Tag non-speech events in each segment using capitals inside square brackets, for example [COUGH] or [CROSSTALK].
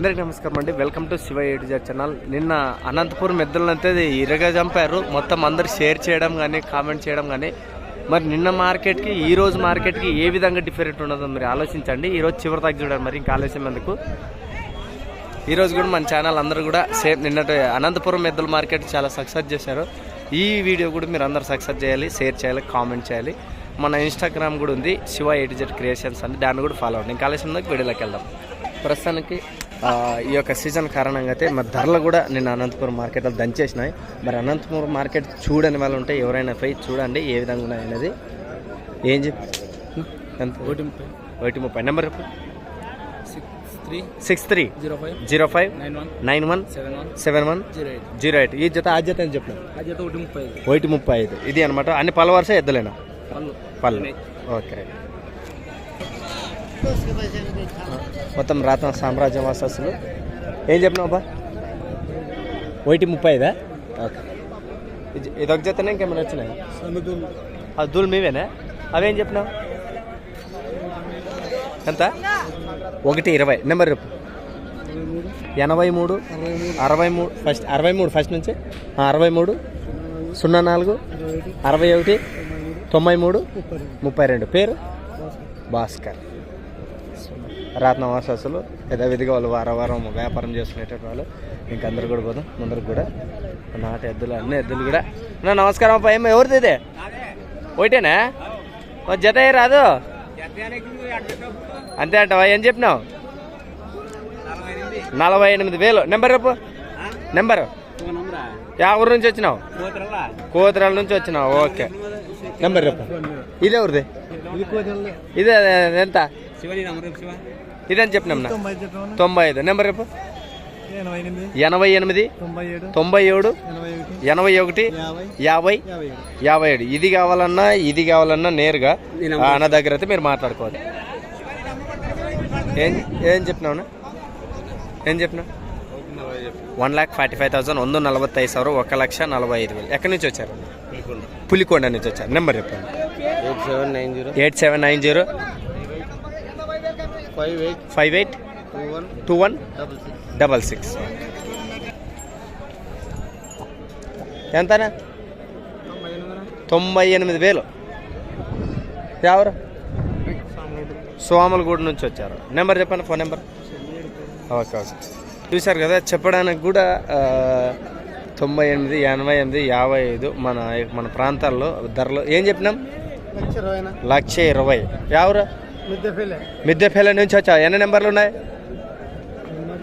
అందరికీ నమస్కారం అండి. వెల్కమ్ టు శివ ఎడిజర్ ఛానల్ నిన్న అనంతపురం మెద్దలంతే ఇరగా చంపారు. మొత్తం అందరు షేర్ చేయడం కానీ కామెంట్ చేయడం కానీ మరి నిన్న మార్కెట్కి ఈ రోజు మార్కెట్కి ఏ విధంగా డిఫరెంట్ ఉన్నదో మరి ఆలోచించండి. ఈ రోజు చివరి తగ్గి చూడండి మరి ఇంకా ఆలోచన ఎందుకు? ఈరోజు కూడా మన ఛానల్ అందరూ కూడా సేమ్ నిన్నటి అనంతపురం మెద్దల మార్కెట్ చాలా సక్సెస్ చేశారు. ఈ వీడియో కూడా మీరు అందరు సక్సెస్ చేయాలి షేర్ చేయాలి కామెంట్ చేయాలి. మన ఇన్స్టాగ్రామ్ కూడా ఉంది శివ ఎయిట్ క్రియేషన్స్ అని. దాన్ని కూడా ఫాలో అవ్వండి. ఇంకా ఆలస్యం వీడియోలోకి వెళ్దాం. ప్రస్తుతానికి ఈ యొక్క సీజన్ కారణంగా అయితే మరి ధరలు కూడా నిన్న అనంతపురం మార్కెట్లో దంచేసినాయి. మరి అనంతపురం మార్కెట్ చూడని వాళ్ళు ఉంటే ఎవరైనా పోయి చూడండి ఏ విధంగా ఉన్నాయి అనేది. ఏం చెప్ ఎంత? ఒకటి ముప్పై. ఒకటి ముప్పై. Number six three. Six three. Zero five. Nine one. Nine one. Seven one. Zero eight. ఈ జత ఆ జత అని చెప్పిన ఒకటి ముప్పై ఐదు. ఇది అనమాట అన్ని పళ్ళ వరుస ఎద్దులేనా? పళ్ళు. ఓకే. మొత్తం రాత సామ్రాజ్య వాసస్సులు ఏం చెప్పినావు అబ్బా? ఒకటి ముప్పై ఐదా? ఓకే. ఇది- ఇది ఒక జతనే ఇంకేమైనా వచ్చినాయి? ఆ దూలు మీవేనా? అవేం చెప్పినావు? ఎంత? ఒకటి ఇరవై. నెంబర్ చెప్పు. ఎనభై మూడు అరవై మూడు ఫస్ట్ అరవై మూడు ఫస్ట్ నుంచి? అరవై మూడు సున్నా నాలుగు అరవై ఒకటి తొంభై మూడు ముప్పై రెండు. పేరు? భాస్కర్. రత్నవాసస్సులు యథావిధిగా వాళ్ళు వారం వారం వ్యాపారం చేసుకునేటటువంటి వాళ్ళు. ఇంకందరు కూడా పోదాం. ముందరకు కూడా నాటి ఎద్దులు అన్ని ఎద్దులు కూడా. నా నమస్కారం అప్ప. ఏమో ఎవరిది ఇదే? ఒకటేనా? ఓ జత రాదు? అంతే అంటావా? ఏం చెప్పినావు? నలభై ఎనిమిది వేలు. నెంబర్ రేపు నెంబరు. యా ఊరు నుంచి వచ్చినావు? కోతరాల నుంచి వచ్చినావు. ఓకే. నెంబర్ రేపు ఇదే ఊరిది ఇదే ఎంత? ఇదని చెప్పినాం తొంభై ఐదు నెంబర్ రేపు ఎనభై ఎనిమిది. తొంభై ఏడు. ఎనభై ఒకటి. యాభై. యాభై. ఏడు. ఇది కావాలన్నా ఇది కావాలన్నా నేరుగా ఆయన దగ్గర అయితే మీరు మాట్లాడుకోవాలి. ఏం ఏం చెప్పినావునా ఏం చెప్పినా one lakh forty five thousand వంద నలభై ఐదు సార్ ఒక లక్ష నలభై ఐదు వేలు. ఎక్కడి నుంచి వచ్చారు? పులికొండ నుంచి వచ్చారు. నెంబర్ చెప్పండి. Eight seven nine zero. Eight seven nine zero. Five eight two one double six ఎంతనా? తొంభై ఎనిమిది వేలు. ఎవరు? సోమలగూడ నుంచి వచ్చారు. నెంబర్ చెప్పండి ఫోన్ నెంబర్. Okay okay. చూశారు కదా చెప్పడానికి కూడా తొంభై ఎనిమిది ఎనభై ఎనిమిది యాభై ఐదు మన మన ప్రాంతాల్లో ధరలు ఏం చెప్పినాం? లక్ష ఇరవై. ఎవరు? మిద్దెపల్లి. నుంచి వచ్చా? ఎన్ని నెంబర్లు ఉన్నాయి?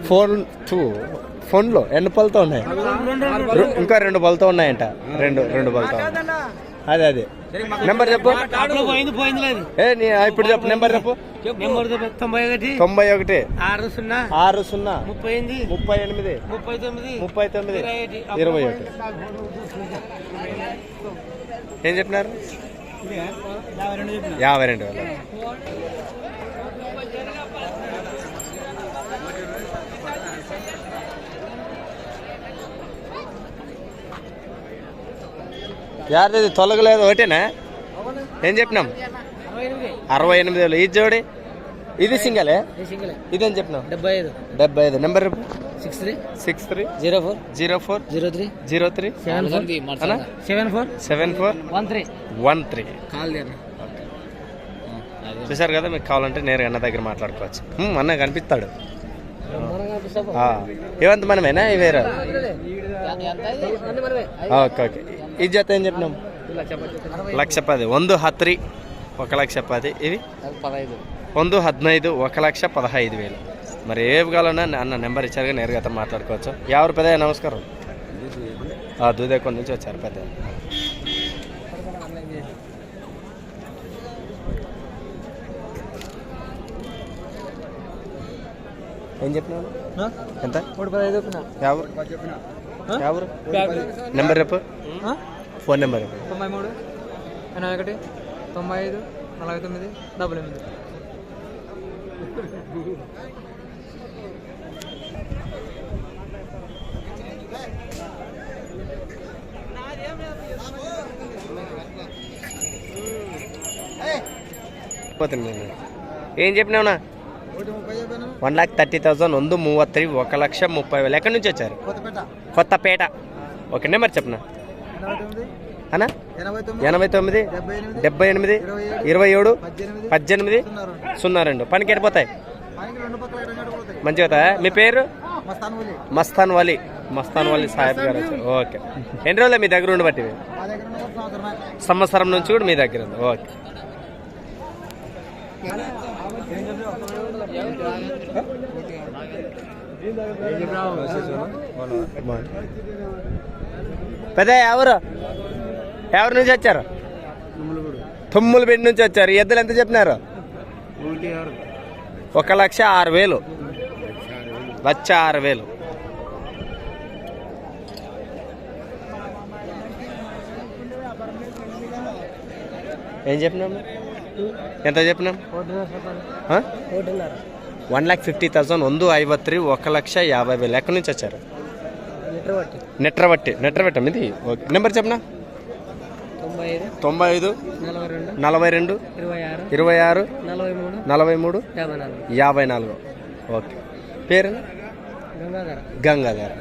Phone two. ఫోన్లో ఎన్ని పళ్ళతో ఉన్నాయి? ఇంకా రెండు బలతో ఉన్నాయంట. రెండు రెండు బలతో. ఉన్నాయి. అదే అదే. నెంబర్ చెప్పు. ఏ నీ ఇప్పుడు చెప్పు. నెంబర్ చెప్పు. నెంబర్ తొంభై ఒకటి. తొంభై ఒకటి ఆరు సున్నా. ఆరు సున్నా ముప్పై ఎనిమిది. ముప్పై ఎనిమిది ముప్పై తొమ్మిది ముప్పై తొమ్మిది. ఇరవై ఒకటి. ఏం చెప్పినారు? యాభై రెండు వేలు. యారిది తొలగలేదు ఒకటేనా? ఏం చెప్పినాం? అరవై ఎనిమిది వేలు. ఇది జోడి? ఇది సింగలే? సింగిల్. ఇదేం చెప్పినాం? డెబ్బై ఐదు. డెబ్బై ఐదు. Number Six three six three zero four zero four zero three zero three seven four అన్నా? Seven four seven four one three one three call చూసారు కదా మీకు కావాలంటే నేరుగా అన్న దగ్గర మాట్లాడుకోవచ్చు హ్మ్, అన్న కనిపిస్తాడు ఆ, ఏమంత మనమేనా ఇవి వేరే ఆ, ఓకే ఓకే ఈ జత ఏం చెప్పినాం లక్ష పది ಒಂದು ಹತ್ರಿ ఒక లక్ష పది ఇవి పదహైదు ಒಂದು ಹದಿನೈದು ఒక లక్ష పదహైదు వేలు మరి ఏవి కావాలన్నా అన్న నెంబర్ ఇచ్చారుగా నేరుగా అతను మాట్లాడుకోవచ్చు. ఎవరు పెద్ద నమస్కారం. ఆ, దూదేకొండ నుంచి వచ్చారు పెద్ద ఏం చెప్పినావు? ఎంత? ఎవరు? నెంబర్ రేపు ఫోన్ నెంబర్. తొంభై మూడు ఎనభై ఒకటి తొంభై ఐదు నలభై తొమ్మిది డబుల్ ఎనిమిది. లేకపోతే నేను ఏం చెప్పినావునా వన్ ల్యాక్ థర్టీ థౌజండ్ వంద మూవత్తై ఒక లక్ష ముప్పై వేలు. ఎక్కడి నుంచి వచ్చారు? కొత్తపేట. ఓకే నెంబర్ చెప్పనా? అనా ఎనభై తొమ్మిది డెబ్బై ఎనిమిది ఇరవై ఏడు పద్దెనిమిది సున్నా రెండు. పనికి ఎడిపోతాయి మంచిగా మీ పేరు? మస్తాన్ వలి. మస్తాన్ వలి సాహెబ్ గారు ఓకే. ఎన్ని రోజులు మీ దగ్గర ఉండబట్టి సంవత్సరం నుంచి కూడా మీ దగ్గర ఉంది. ఓకే. పెద్ద ఎవరు? ఎవరి నుంచి వచ్చారు? తుమ్ములపేట నుంచి వచ్చారు. ఎద్దులు ఎంత చెప్పినారు? ఒక లక్ష ఆరు వేలు. లక్ష ఆరు వేలు. ఏం చెప్పినాం? ఎంత చెప్పినాం? వన్ ల్యాక్ ఫిఫ్టీ థౌసండ్ ಒಂದು ಐವತ್ತು ఒక లక్ష యాభై వేలు ఎక్కడి నుంచి వచ్చారు నెట్రవట్టి నెట్రవట్టం ఇది ఓకే నెంబర్ చెప్పనా తొంభై ఐదు తొంభై ఐదు నలభై రెండు నలభై రెండు ఇరవై ఆరు ఇరవై ఆరు నలభై మూడు నలభై మూడు యాభై నాలుగు యాభై నాలుగు ఓకే పేరు గంగాధర గంగాధర్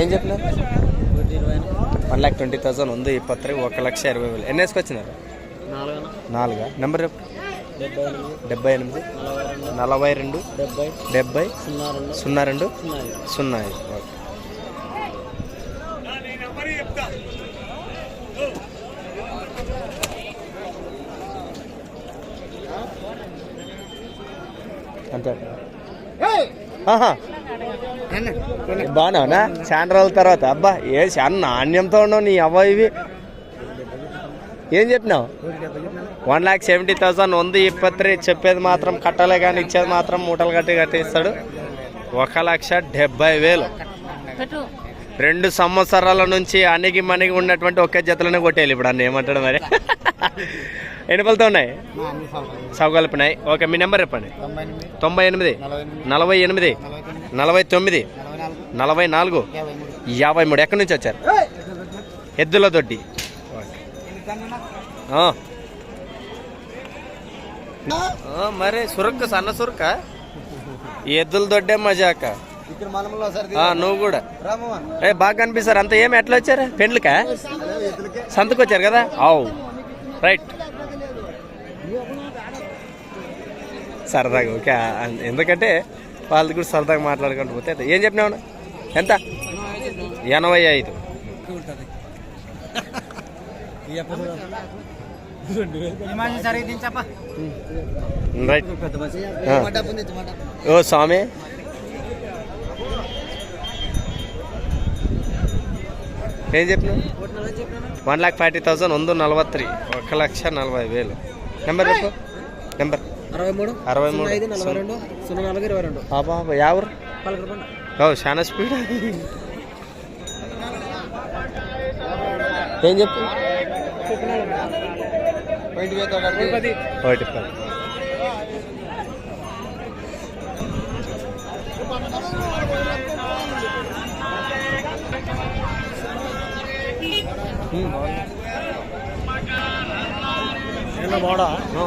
ఏం చెప్పినారు? వన్ ల్యాక్ ట్వంటీ థౌసండ్ ఉంది ఇప్పత్తి ఒక లక్ష ఇరవై వేలు. ఎన్ని వేసుకొచ్చినారు? నాలుగా. నెంబర్ చెప్పు. డెబ్బై ఎనిమిది నలభై రెండు డెబ్బై డెబ్బై సున్నా రెండు సున్నా రెండు సున్నా ఐదు. ఓకే. అంతే. ఆహా. బాగున్నావునా చాలా రోజుల తర్వాత? అబ్బా ఏ చాలా నాణ్యంతో ఉన్నావు నీ అవ్వ ఇవి. ఏం చెప్పినావు? వన్ ల్యాక్ సెవెంటీ థౌసండ్ ఉంది ఇప్పత్రి చెప్పేది మాత్రం కట్టలే కానీ ఇచ్చేది మాత్రం మూటలు కట్టి కట్టిస్తాడు ఒక లక్ష డెబ్బై వేలు. రెండు సంవత్సరాల నుంచి అణిగి మణిగి ఉన్నటువంటి ఒకే జతలోనే కొట్టేయాలి ఇప్పుడు అన్న ఏమంటాడు మరి? ఎన్ని పళ్ళతో ఉన్నాయి? సౌకల్పినాయి. ఓకే మీ నెంబర్ చెప్పండి. తొంభై ఎనిమిది నలభై ఎనిమిది నలభై తొమ్మిది నలభై నాలుగు. యాభై మూడు. ఎక్కడి నుంచి వచ్చారు? ఎద్దుల దొడ్డి మరి సురక్క సన్న సురక్క? ఎద్దుల దొడ్డే మజాక. నువ్వు కూడా. ఏ బాగా కనిపిస్తారు. అంత ఏమి ఎట్లా వచ్చారు? పెండ్లికా? సంతకు వచ్చారు కదా? అవు. రైట్. సరదాగా ఓకే. ఎందుకంటే వాళ్ళది కూడా సరదాగా మాట్లాడుకుంటూ పోతే ఏం చెప్పినావు? ఎంత? ఎనభై ఐదు. రైట్. ఓ స్వామి. ఏం చెప్పినావు? వన్ ల్యాక్ ఫార్టీ థౌసండ్ ಒಂದು నలభై ఒక లక్ష నలభై వేలు. నెంబర్ చెప్పు. నెంబర్ అరవై మూడు అరవై మూడు. సున్నా ఐదు నలభై రెండు సున్నా నాలుగు ఇరవై రెండు. బాబా యావరు? చాలా స్పీడ్ ఏం చెప్పు? ఒకటి పది.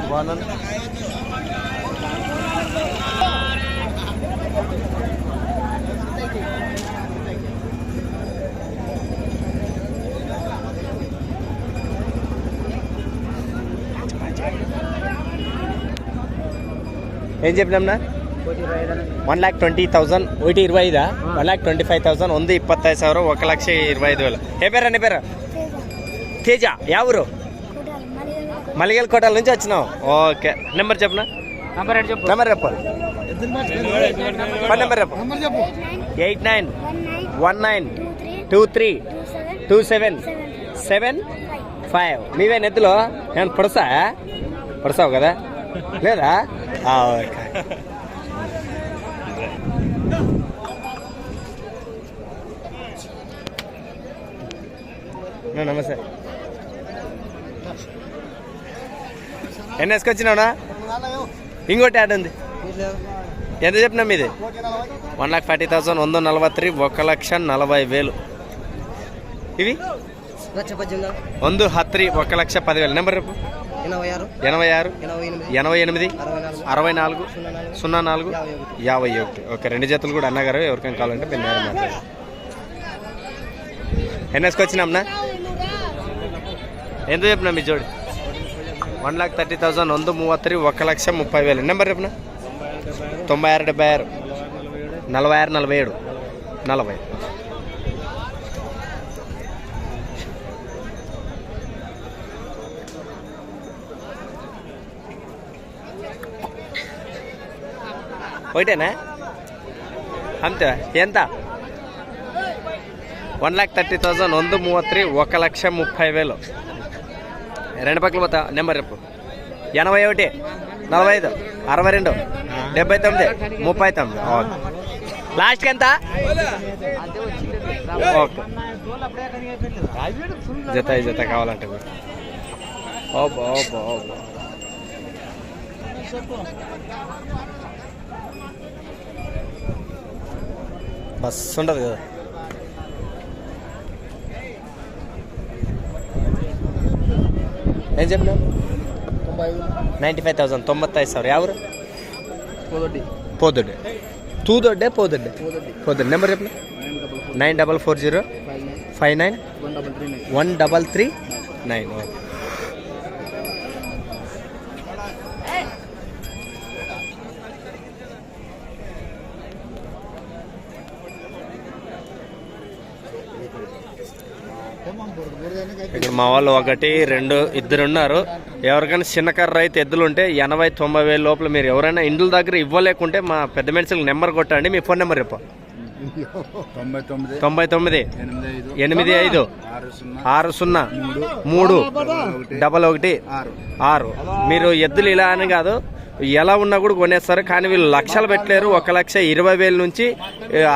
బాగున్నాను. ఏం చెప్పినాంనా ఒకటి ఇరవై ఐదు వన్ ల్యాక్ ట్వంటీ థౌసండ్ ఒకటి ఇరవై ఐదా one lakh twenty five thousand ಒಂದು ಇಪ್ಪತ್ತೈದು ಸಾವಿರ ఒక లక్ష ఇరవై ఐదు వేలు ఏ పేరు నీ పేరు తేజ ఎవరు మలిగల్ కోటల నుంచి వచ్చినావు ఓకే నెంబర్ చెప్పనా నంబర్ ఏంటి చెప్పు నెంబర్ చెప్పాలి ఫోన్ నెంబర్ చెప్పు నంబర్ చెప్పు eight nine one nine two three two seven seven five నీవే నెత్తులో నేను పొడసా పొడసావు కదా లేదా ఆ, Ah, ఓకే నమస్తే. ఎన్ని వేసుకొచ్చినావునా ఇంకోటి యాడ్ ఉంది. ఎంత చెప్పినా మీది? వన్ లాక్ ఫార్టీ థౌసండ్ వంద నలభై త్రీ ఒక లక్ష నలభై వేలు. ఇవి? వంద హత్రి ఒక లక్ష పదివేలు. నెంబర్ రేపు ఎనభై ఆరు ఎనభై ఎనిమిది అరవై నాలుగు సున్నా నాలుగు యాభై ఒకటి. ఓకే రెండు జతలు కూడా అన్నగారు ఎవరికైనా కావాలంటే పెద్ద మాట్లాడారు ఎన్ఎస్కి వచ్చినామ్నా ఎంత చెప్పినా మీ జోడి? వన్ లాక్ థర్టీ థౌసండ్ వంద మూవత్తరి ఒక లక్ష ముప్పై వేలు. నెంబర్ చెప్పిన? తొంభై ఆరు డెబ్బై ఆరు నలభై ఆరు నలభై ఏడు నలభై. ఒకటేనా అంతే ఎంత వన్ ల్యాక్ థర్టీ థౌసండ్ ಒಂದು ಮೂವತ್ತ್ರಿ ఒక లక్ష ముప్పై వేలు రెండు పక్కల పోతా నెంబర్ చెప్పు ఎనభై ఒకటి నలభై ఐదు అరవై రెండు డెబ్బై తొమ్మిది ముప్పై తొమ్మిది ఓకే లాస్ట్కి ఎంత ఓకే జత ఈ జత కావాలంటే మీరు ఓబో ఓబో ఓబో మస్తు ఉండదు కదా. ఏం చెప్పిన నైంటీ ఫైవ్ థౌసండ్ తొంభై సార్. ఎవరు పోదొడ్డి. పోదొడ్డి. తూదొడ్డే పోదొడ్డి. పోదొడ్డి. నెంబర్ చెప్పిన nine double four. Zero five nine. One double three nine. Okay. మా వాళ్ళు ఒకటి రెండు ఇద్దరు ఉన్నారు ఎవరికైనా చిన్నకర్ర రైతు ఎద్దులు ఉంటే ఎనభై తొంభై వేల లోపల మీరు ఎవరైనా ఇండ్ల దగ్గర ఇవ్వలేకుంటే మా పెద్ద మనుషులకు నెంబర్ కొట్టండి మీ ఫోన్ నెంబర్ చెప్పు. తొంభై తొమ్మిది ఎనిమిది ఐదు ఆరు సున్నా మూడు డబల్ ఒకటి ఆరు. మీరు ఎద్దులు ఇలా అని కాదు ఎలా ఉన్నా కూడా కొనేస్తారు. కానీ వీళ్ళు లక్షలు పెట్టలేరు. ఒక లక్ష ఇరవై వేల నుంచి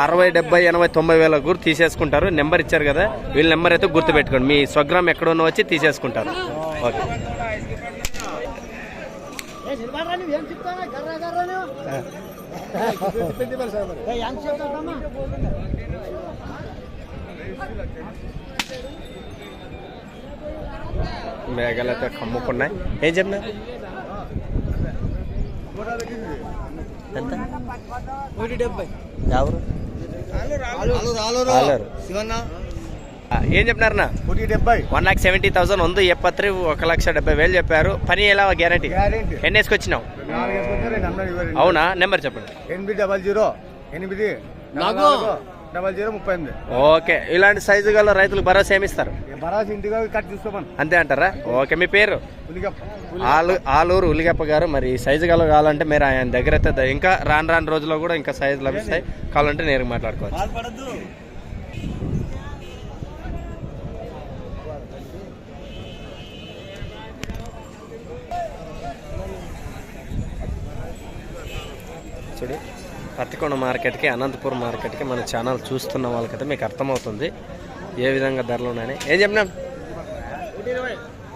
అరవై డెబ్బై ఎనభై తొంభై వేల కూడా తీసేసుకుంటారు. నెంబర్ ఇచ్చారు కదా వీళ్ళ నెంబర్ అయితే గుర్తు పెట్టుకోండి మీ స్వగ్రామం ఎక్కడ ఉన్న వచ్చి తీసేసుకుంటారు. ఓకే. మేఘాలు అయితే కమ్ముకున్నాయి. ఏం చెప్పినా ఎంత? ఒకటి డెబ్బై. ఎవరు? ఏం చెప్పినారన్నా? ఒకటి డెబ్బై. వన్ లాక్ సెవెంటీ థౌసండ్ ఉంది ఎప్పత్రి ఒక లక్ష డెబ్బై వేలు చెప్పారు. పని ఎలా గ్యారంటీ గ్యారెంటీ ఎన్ని వేసుకొచ్చినావు. అవునా? నెంబర్ చెప్పండి. ఎనిమిది డబల్ జీరో ఎనిమిది నాలుగు డబల్ జీరో ముప్పై ఎనిమిది. ఓకే. ఇలాంటి సైజు గల రైతులకు భరోసా ఏమిస్తారు బరాసి ఇంటిగా కట్ చూసుకోమని. అంతే అంటారా? ఓకే మీ పేరు? ఆలు ఆలూరు ఉల్లిగప్ప గారు మరి సైజు గల కావాలంటే మీరు ఆయన దగ్గర అయితే ఇంకా రాను రాను రోజుల్లో కూడా ఇంకా సైజు లభిస్తాయి. కావాలంటే నేరుగా మాట్లాడుకోవచ్చు. చూడు పత్తికొండ మార్కెట్కి అనంతపురం మార్కెట్కి మన ఛానల్ చూస్తున్న వాళ్ళకైతే మీకు అర్థమవుతుంది ఏ విధంగా ధరలు ఉన్నాయని. ఏం చెప్పినాం?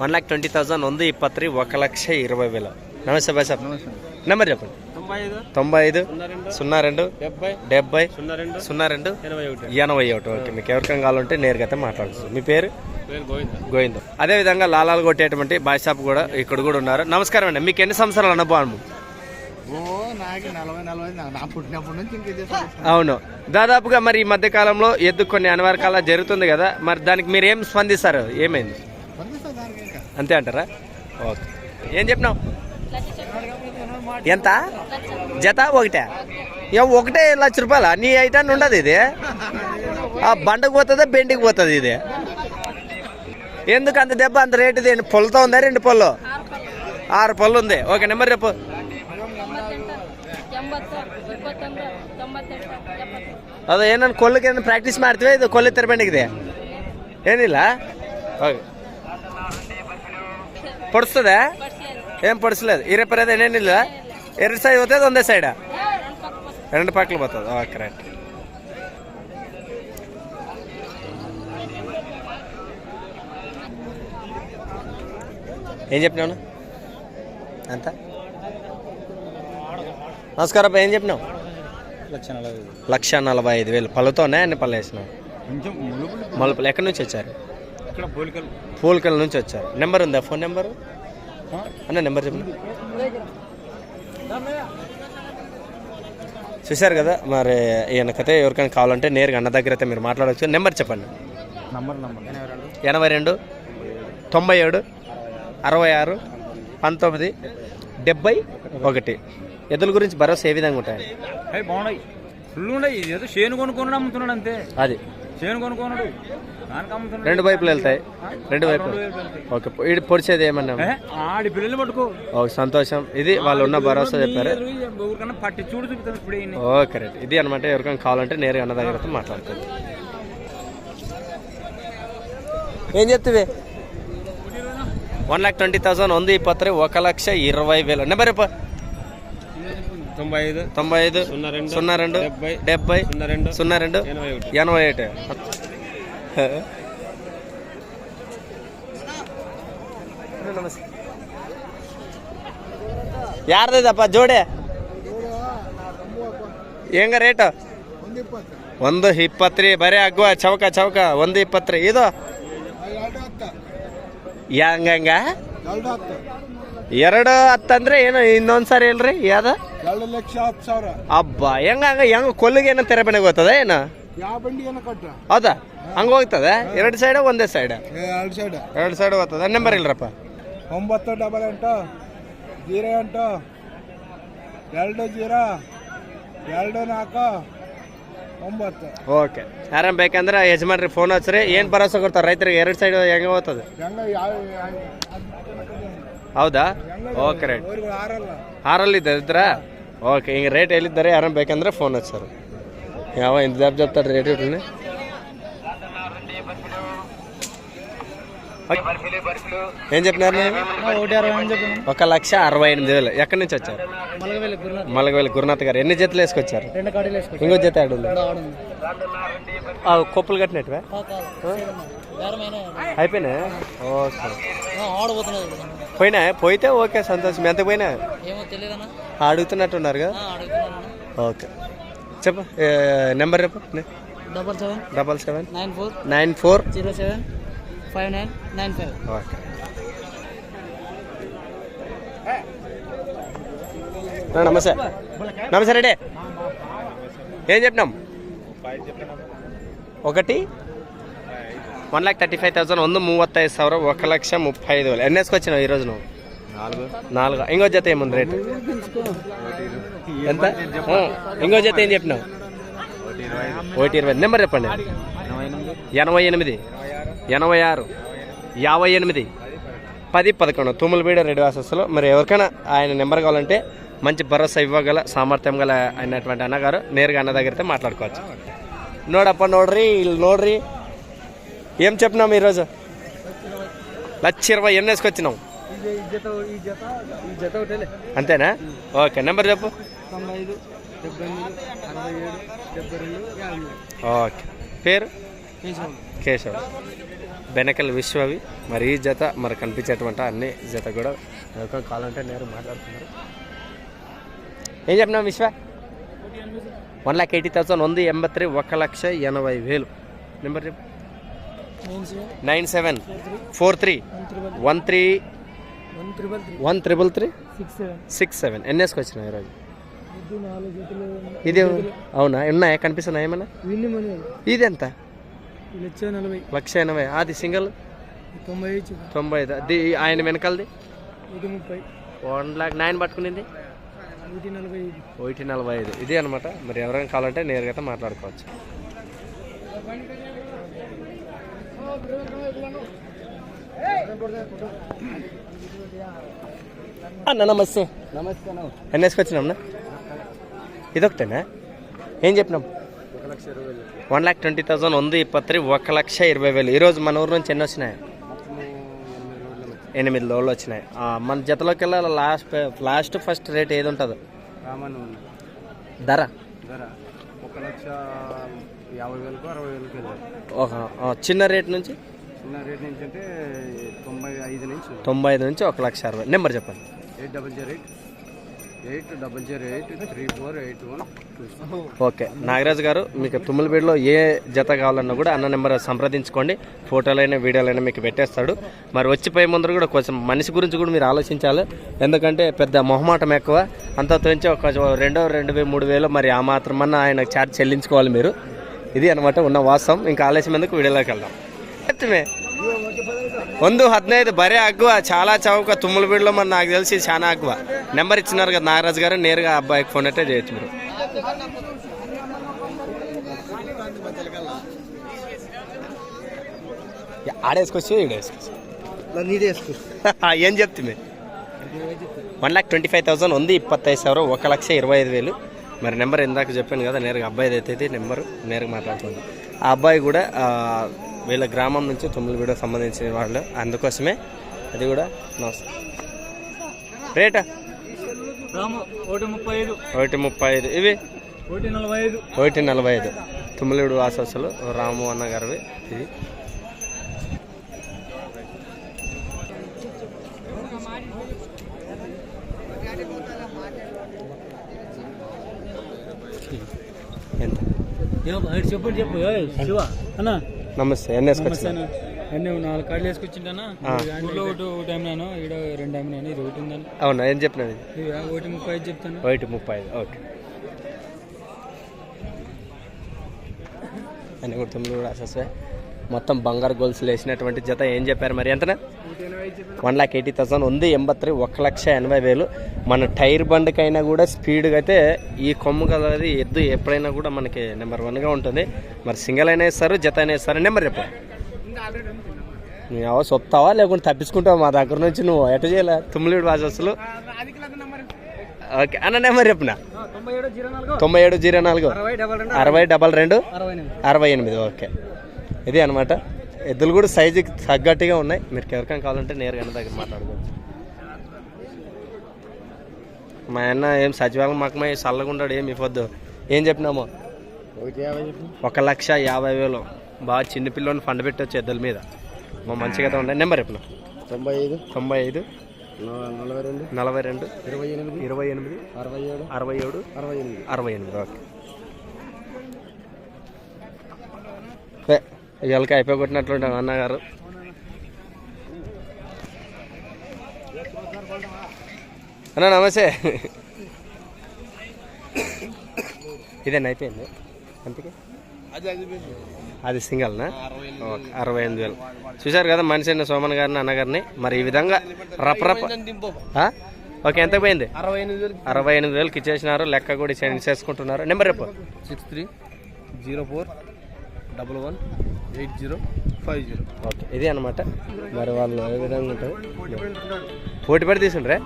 వన్ లాక్ ట్వంటీ థౌసండ్ ఉంది ఇప్పత్రి ఒక లక్ష ఇరవై వేలు. నమస్తే బాయ్ సార్ నెంబర్ చెప్పండి. తొంభై ఐదు. సున్నా రెండు డెబ్బై. సున్నా రెండు. ఎనభై ఒకటి. ఓకే మీకు ఎవరికైనా కావాలంటే నేరుగా అయితే మాట్లాడచ్చు మీ పేరు? గోవింద. అదే విధంగా లాలాలు కొట్టేటువంటి బాయ్ షాప్ కూడా ఇక్కడ కూడా ఉన్నారు. నమస్కారం అండి. మీకు ఎన్ని సంవత్సరాల అనుభవం అవును. దాదాపుగా మరి ఈ మధ్య కాలంలో ఎద్దు కొన్ని అనివార్కాల జరుగుతుంది కదా. మరి దానికి మీరు ఏం స్పందిస్తారు? ఏమైంది? అంతే అంటారా ఓకే ఏం చెప్పినావు ఎంత జత ఒకటే ఇక ఒకటే లక్ష రూపాయల నీ ఐటాన్ని ఉండదు ఇది ఆ బండకు పోతుందా బెండికి పోతుంది ఇది ఎందుకు అంత దెబ్బ అంత రేటు ఇది పొలతో ఉందా రెండు పళ్ళు ఆరు పళ్ళు ఉంది ఓకే నెంబర్ చెప్పు ಎಂಬತ್ತು ಇಪ್ಪತ್ತೊಂದು ತೊಂಬತ್ತೆಂಟು ಎಪ್ಪತ್ತು ಅದು ಏನನ್ನ ಕೊಲ್ಲಕ್ಕೆ ಏನು ಪ್ರಾಕ್ಟೀಸ್ ಮಾಡ್ತೀವಿ ಇದು ಕೊಲ್ಲಿ ತೆರಬೇಂಡಿಗಿದೆ ಏನಿಲ್ಲ ಓಕೆ పొడుస్తుందా? ఏం పొడిచలేదు. ఈ రిపేర్ అదే ఏం ఇలా సైడ్ పోతుంది వందే సైడా? రెండు పక్కలు పోతుంది. ఓకే రైట్ ఏం చెప్పినావు? ఎంత నమస్కారం ఏం చెప్పినావు? లక్ష నలభై ఐదు. వేలు. పళ్ళతోనే అన్ని పళ్ళు వేసినావు? మలుపులు ఎక్కడి నుంచి వచ్చారు? ఇక్కడ పోలికలు నుంచి వచ్చారు. నెంబర్ ఉందా? Phone number? అన్న నెంబర్ చెప్పండి. చూశారు కదా మరి ఈయనకైతే ఎవరికైనా కావాలంటే నేరుగా అన్న దగ్గర అయితే మీరు మాట్లాడవచ్చు. నెంబర్ చెప్పండి. Number number. ఎనభై రెండు. తొంభై ఏడు అరవై ఆరు పంతొమ్మిది డెబ్బై ఒకటి. ఎద్దుల గురించి భరోసా ఏ విధంగా ఉంటాయి బాగున్నాయి. ఫుల్ ఉన్నాయి. ఏదో చేను కొనుక్కున్నాడు అమ్ముతున్నాడు అంతే. అది. చేను అమ్ముతున్నాడు రెండు వైపులు వెళ్తాయి. రెండు వైపులు ఓకే ఇది పొడిచేది ఏమన్నా? సంతోషం. ఇది వాళ్ళు ఉన్న భరోసా చెప్పారు. ఓకే రైట్ ఇది అనమాట ఎవరికైనా కావాలంటే నేరుగా అన్న దగ్గర మాట్లాడుతుంది ఏం చెప్తావే? వన్ లాక్ ట్వంటీ థౌసండ్ ఉంది ఇప్పత్రే ఒక లక్ష ఇరవై వేలు. నెంబర్ తొంభై ఐదు తొంభై ఐదు సున్నా రెండు సున్నా రెండు డెబ్బై సున్నా రెండు సున్నా రెండు ఎనభై ఒకటి. ఎనభై ఒకటి. [LAUGHS] ಯಾರ್ದಪ್ಪ ಜೋಡೆ? ಹೆಂಗ ರೇಟ್? ಒಂದು ಇಪ್ಪತ್ತು ರೀ ಬರೀ ಅಗ್ವ ಚೌಕ ಚೌಕ ಒಂದು ಇಪ್ಪತ್ತು ರೀ. ಇದು? ಹೆಂಗಂಗ ಎರಡು ಹತ್ತಂದ್ರೆ ಏನು ಇನ್ನೊಂದು ಹೇಳ್ರಿ ಇಲ್ರಿ ಯಾವ್ದು? ಎರಡು ಲಕ್ಷ ಹತ್ತು ಸಾವಿರ. ಅಬ್ಬ ಹೆಂಗ ಹೆಂಗ ಕೊಲ್ಲಿಗೆ ಏನೋ ತೆರೆ ಬಣ್ಣ ಗೊತ್ತದ ಏನು? ಯಾವ ಹೌದಾ? ಹಂಗ ಹೋಗ್ತದೆ? ಎರಡು ಸೈಡ ಒಂದೇ ಸೈಡ್ ಎರಡು ಸೈಡ್ ಎರಡು ಸೈಡ್ ಹೋಗ್ತದೆ. ನಂಬರ್ ಇಲ್ರಪ್ಪ. ಒಂಬತ್ತು ಡಬಲ್ ಎಂಟು ಜೀರೋ ಎಂಟು ಎರಡು ಜೀರೋ ಎರಡು ನಾಲ್ಕು ಒಂಬತ್ತು. ಓಕೆ. ಯಾರು ಬೇಕಂದ್ರೆ ಯಜಮಾನ್ರಿ ಫೋನ್ ಹಚ್ಚ್ರಿ. ಏನು ಭರೋಸೆ ಕೊಡ್ತಾರೆ? ರೈತರಿಗೆ ಎರಡು ಸೈಡ್ ಹೆಂಗೆ ಹೋಗ್ತದೆ? ಹೌದಾ? Okay right. ಆರಲ್ಲಿ. ಇದ್ರ? ಓಕೆ ಈಗ ರೇಟ್ ಎಲ್ಲಿದ್ದಾರೆ? ಯಾರು ಬೇಕಂದ್ರೆ ಫೋನ್ ಹಚ್ಚರು. ಯಾವ ಇಂದ ಜಾಬ್ ಜಾಬ್ ತಡ್ರಿ? ರೇಟ್ ಇಟ್ರಿ ఏం చెప్పినారు? ఒక లక్ష అరవై ఎనిమిది వేలు. ఎక్కడి నుంచి వచ్చారు? మలగవేలి గురునాథ్. మలగవేలి గురునాథ్ గారు. ఎన్ని జతలు వేసుకొచ్చారు? రెండు కాడీలు వేసుకోండి ఇంకో జత ఆడు కొప్పులు కట్టినట్టువే? అయిపోయినా? ఓకే పోయినా? పోయితే ఓకే సంతోషం. ఎంత పోయినా? ఏమో తెలియదన్నా. అడుగుతున్నట్టున్నారు కదా? అడుగుతున్నాను ఓకే. చెప్పు. నెంబర్ చెప్పు. Double seven. Double seven. Nine four. Nine four. Zero seven. Five nine nine five. Okay. నమస్తే. నమస్తే రెడీ ఏం చెప్పినాం? ఒకటి. One lakh thirty five thousand వంద మూవత్తై సవర ఒక లక్ష ముప్పై ఐదు వేలు. ఎన్నేసుకు వచ్చినావు ఈరోజు నువ్వు? నాలుగు. నాలుగు. ఇంకో జత ఏముంది రేటు? ఎంత? ఇంకో జత ఏం చెప్పినావు? ఒకటి ఇరవై నెంబర్ చెప్పండి. ఎనభై ఎనిమిది. ఎనభై ఆరు యాభై ఎనిమిది పది పదకొండు. తుమ్ములబీడ రెడ్ వాసస్సులో మరి ఎవరికైనా ఆయన నెంబర్ కావాలంటే మంచి భరోసా ఇవ్వగల సామర్థ్యం గల అయినటువంటి అన్నగారు నేరుగా అన్న దగ్గరైతే మాట్లాడుకోవచ్చు. నోడప్ప నోడ్రి వీళ్ళు నోడ్రి. ఏం చెప్పినాం ఈరోజు? లక్ష ఇరవై ఎన్ని వేసుకొచ్చినాం అంతేనా? ఓకే నెంబర్ చెప్పు. ఓకే. పేరు? కేశవ్ కేశవ్. బెనకల్ విశ్వవి మరి ఈ జత మరి కనిపించేటువంటి అన్ని జత కూడా ఎవరికైనా కావాలంటే నేరు మాట్లాడుతున్నారు. ఏం చెప్పినావు విశ్వ? వన్ ల్యాక్ ఎయిటీ థౌసండ్ ఉంది ఎంబత్రి ఒక లక్ష ఎనభై వేలు. నెంబర్ చెప్పు. Nine seven. Nine four three. One three. One triple three. Three? Six seven. ఎన్ని వేసుకొచ్చినావు ఈరోజు? ఇది అవునా? ఉన్నాయా? కనిపిస్తున్నాయా ఏమన్నా? ఇది ఎంత లక్ష ఎనభై. అది సింగిల్? తొంభై తొంభై ఐదు. అది ఆయన వెనకాలది? వన్ ల్యాక్ నైన్ పట్టుకునింది? ఒకటి నలభై ఐదు. ఒకటి నలభై ఐదు. ఇది అనమాట మరి ఎవరైనా కావాలంటే నేరుగా అయితే మాట్లాడుకోవచ్చు. అన్న నమస్తే. నమస్తే ఎన్ని వేసుకొచ్చినాం ఇదొకటేనా ఏం చెప్పినాం? వన్ ల్యాక్ ట్వంటీ థౌసండ్ ఉంది ఇప్పత్రి ఒక లక్ష ఇరవై వేలు. ఈరోజు మన ఊరు నుంచి ఎన్ని వచ్చినాయి? ఎనిమిది లోళ్ళు వచ్చినాయి. మన జతలోకి వెళ్ళాలి? లాస్ట్ లాస్ట్ ఫస్ట్ రేట్ ఏది ఉంటుందో? ధర? ధర. ఒక లక్ష యాభై వేలకు అరవై వేలకు వెళ్ళాలి ఒక ఆ, చిన్న రేట్ నుంచి? చిన్న రేట్ నుంచి అంటే తొంభై ఐదు నుంచి. తొంభై ఐదు నుంచి ఒక లక్ష అరవై. నెంబర్ చెప్పండి. Eight double zero eight. Eight double zero eight three four eight one okay. Nagaraju గారు మీకు తుమ్మలపేటలో ఏ జత కావాలన్నా కూడా అన్న నెంబర్ సంప్రదించుకోండి. ఫోటోలైనా వీడియోలైనా మీకు పెట్టేస్తాడు. మరి వచ్చిపోయే ముందర కూడా కొంచెం మనిషి గురించి కూడా మీరు ఆలోచించాలి. ఎందుకంటే పెద్ద మొహమాటం ఎక్కువ. అంతా తోంచి ఒక రెండో రెండు వేలు మూడు వేలు మరి ఆ మాత్రమన్నా ఆయన ఛార్జ్ చెల్లించుకోవాలి మీరు. ఇది అనమాట ఉన్న వాస్తవం. ఇంకా ఆలస్యం ఎందుకు? వీడియోలోకి వెళ్దాం. ముందు హద్నైదు బరే అగ్గువ చాలా చౌక తుమ్ముల బిడ్డలో మరి నాకు తెలిసి చాలా అగ్గువ నెంబర్ ఇచ్చినారు కదా నాగరాజు గారు నేరుగా అబ్బాయికి ఫోన్ అయితే చేయొచ్చు మీరు ఆడేసుకొచ్చు ఈడేసుకోవచ్చు ఏం చెప్తుంది one lakh twenty five thousand ఉంది ఇప్పత్తైదు సార్ ఒక లక్ష ఇరవై ఐదు వేలు మరి నెంబర్ ఇందాక చెప్పాను కదా నేరుగా అబ్బాయిది అయితే నెంబరు నేరుగా మాట్లాడుతుంది ఆ అబ్బాయి కూడా వీళ్ళ గ్రామం నుంచి తుమ్మిడిగూడ సంబంధించిన వాళ్ళు. అందుకోసమే అది కూడా నమస్తే రేటా? ఒకటి ముప్పై ఐదు ఒకటి ముప్పై ఐదు ఇవి? ఒకటి నలభై ఐదు ఒకటి నలభై ఐదు వాసస్సులు రాము అన్న గారివి ఇది. ఎంత? చెప్పండి చెప్పు. శివ అన్నా. నమస్తే ఎన్ని అన్నీ. నాలుగు కార్డులు వేసుకొచ్చింటానా? ఆ. ఊళ్ళో ఒకటి ఒకటి అమ్మినాను ఈడ రెండు అమ్మినాను ఇది ఒకటి ఉందని. అవునా ఏం చెప్పినది? ఇది ఒకటి ముప్పై ఐదు చెప్తాను. ఒకటి ముప్పై ఐదు ఓకే. అని కూడా తొమ్మిది కూడా అసలు మొత్తం బంగారు గోల్స్లు వేసినటువంటి జత ఏం చెప్పారు మరి ఎంతనా వన్ లాక్ ఎయిటీ థౌసండ్ ఉంది ఎంబత్రి ఒక లక్ష ఎనభై వేలు. మన టైర్ బండికైనా కూడా స్పీడ్గా అయితే ఈ కొమ్ము కలది ఎద్దు ఎప్పుడైనా కూడా మనకి నెంబర్ వన్గా ఉంటుంది. మరి సింగిల్ అయినా ఇస్తారు జత అయినా ఇస్తారు నెంబర్ చెప్పు. నువ్వు చెప్తావా లేకుంటే తప్పించుకుంటావా మా దగ్గర నుంచి నువ్వు? ఎట చేయలే? తుమ్మిలీడు వాసస్సులు ఓకే అన్న నెంబర్ చెప్పిన? తొంభై ఏడు జీరో నాలుగు. అరవై డబల్ రెండు. అరవై ఎనిమిది ఓకే. ఇది అనమాట ఎద్దులు కూడా సైజుకి తగ్గట్టుగా ఉన్నాయి. మీరు ఎవరికైనా కావాలంటే నేరుగా దగ్గర మాట్లాడుకోవచ్చు. మా అన్న ఏం సచివాలయం మాకు చల్లగా ఉంటాడు ఏమి ఇవ్వద్దు. ఏం చెప్పినామో? ఒక లక్ష యాభై వేలు. బాగా చిన్న పిల్లని ఫండ్ పెట్టవచ్చు ఎద్దుల మీద. మా మంచిగా ఉన్నాయి నెంబర్ చెప్పిన తొంభై ఐదు. తొంభై ఐదు. నలభై రెండు. నలభై రెండు. ఇరవై ఎనిమిది. ఇరవై ఎనిమిది. అరవై ఏడు. అరవై ఏడు. అరవై ఎనిమిది. అరవై ఎనిమిది. ఓకే. ఇవాళకి అయిపోయి కొట్టినట్లుంటాం అన్నగారు. అన్న నమస్తే. ఇదేనా అయిపోయింది? అంతకి? అది సింగల్నా అరవై ఎనిమిది వేలు. చూశారు కదా మనిషి అయిన సోమన్ గారిని అన్నగారిని. మరి ఈ విధంగా రపరప? ఓకే ఎంత పోయింది? అరవై ఎనిమిది వేలు. అరవై ఎనిమిది వేలకి ఇచ్చేసినారు లెక్క కూడా సెండ్ చేసుకుంటున్నారు నెంబర్ రేపు six three zero four double one eight zero five zero. Okay ఇదే అనమాట మరి వాళ్ళు ఏ విధంగా ఉంటారు? పోటీ పడి తీసుండ్రే?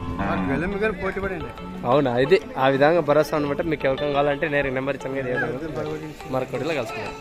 వెళ్ళమి గారు పోటీ పడండి అవునా ఇది ఆ విధంగా భరోసా అనమాట మీకు ఎవరికం కావాలంటే నేను నెంబర్ ఇచ్చాను కదా మరొకటిలో కలుసుకున్నాను